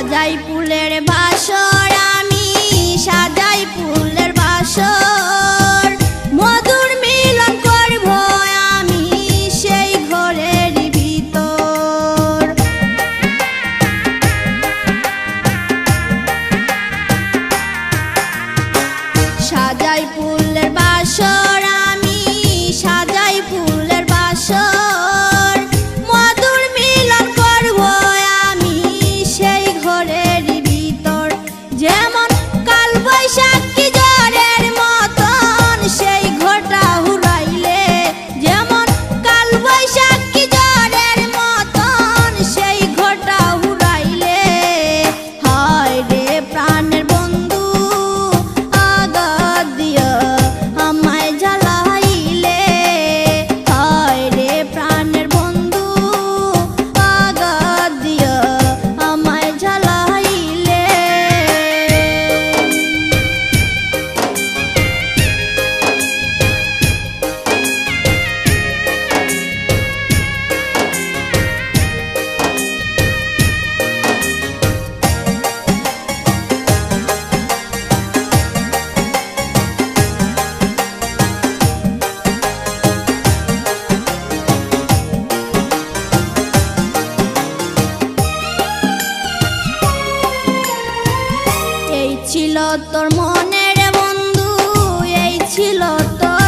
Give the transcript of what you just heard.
সাজাই ফুলের বাসর, আমি সাজাই ফুলের বাসর। মধুর মিলন করব আমি সেই ঘরের ভিতর। সাজাই ফুলের বাসর তোর মনের বন্ধু এই ছিল তোর